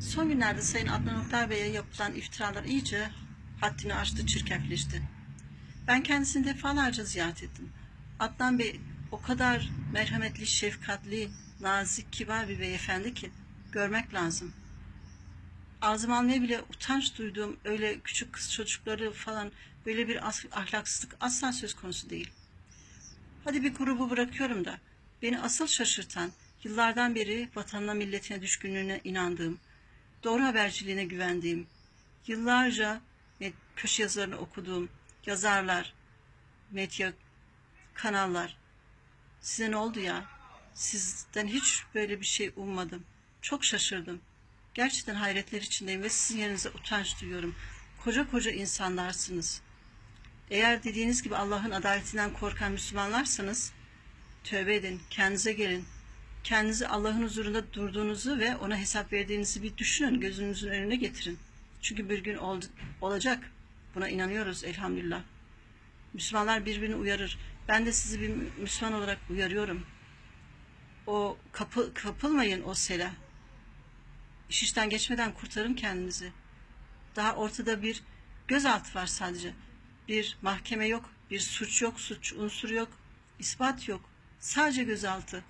Son günlerde Sayın Adnan Oktar Bey'e yapılan iftiralar iyice haddini aştı, çirkefleşti. Ben kendisini defalarca ziyaret ettim. Adnan Bey o kadar merhametli, şefkatli, nazik, kibar bir beyefendi ki görmek lazım. Ağzıma almaya bile utanç duyduğum öyle küçük kız çocukları falan böyle bir ahlaksızlık asla söz konusu değil. Hadi bir grubu bırakıyorum da beni asıl şaşırtan yıllardan beri vatanına milletine düşkünlüğüne inandığım, doğru haberciliğine güvendiğim, yıllarca köşe yazılarını okuduğum yazarlar, medya kanallar. Size ne oldu ya? Sizden hiç böyle bir şey ummadım. Çok şaşırdım. Gerçekten hayretler içindeyim ve sizin yerinize utanç duyuyorum. Koca koca insanlarsınız. Eğer dediğiniz gibi Allah'ın adaletinden korkan Müslümanlarsanız tövbe edin, kendinize gelin. Kendinizi Allah'ın huzurunda durduğunuzu ve ona hesap verdiğinizi bir düşünün, gözünüzün önüne getirin. Çünkü bir gün ol- olacak. Buna inanıyoruz elhamdülillah. Müslümanlar birbirini uyarır. Ben de sizi bir Müslüman olarak uyarıyorum. O kapı, kapılmayın o sele. İş işten geçmeden kurtarın kendinizi. Daha ortada bir gözaltı var sadece. Bir mahkeme yok, bir suç yok, suç unsuru yok, ispat yok. Sadece gözaltı.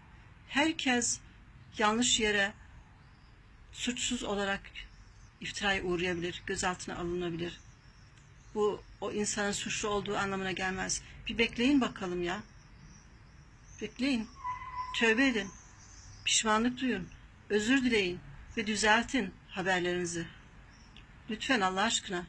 Herkes yanlış yere suçsuz olarak iftiraya uğrayabilir, gözaltına alınabilir. Bu o insanın suçlu olduğu anlamına gelmez. Bir bekleyin bakalım ya. Bekleyin. Tövbe edin. Pişmanlık duyun. Özür dileyin ve düzeltin haberlerinizi. Lütfen Allah aşkına